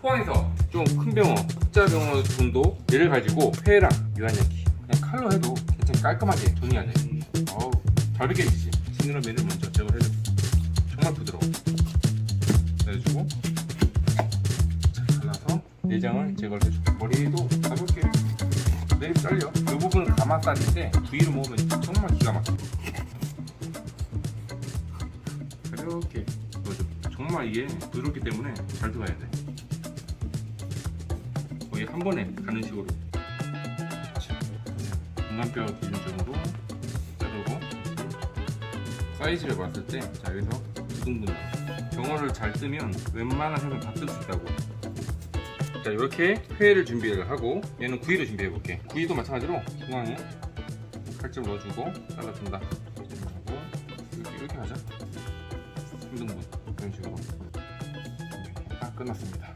포항에서 좀 큰 병어, 흑자 병어 정도 얘를 가지고 회랑 유한焼기 그냥 칼로 해도 굉장히 깔끔하게 정리가 돼. 어우, 잘 벗겨지지. 지느러 매를 먼저 제거 해줘. 정말 부드러워. 내주고 자, 잘라서 내장을 제거를 해줘. 머리도 가볍게 내일 잘려. 이 부분은 가마살인데 부위로 먹으면 정말 기가 막혀. 가볍게 넣어줘. 정말 이게 부드럽기 때문에 잘 들어가야 돼. 거의 한 번에 가는 식으로. 중간뼈 기준적으로 자르고 사이즈를 봤을 때 자 여기서 두 등분 경어를 잘 뜨면 웬만한 햄은 다뜰 수 있다고. 자 이렇게 회를 준비를 하고 얘는 구이를 준비해 볼게. 구이도 마찬가지로 중앙에 칼집 넣어주고 잘라준다. 하고 이렇게, 이렇게 하자 3등분 이런 식으로. 다 끝났습니다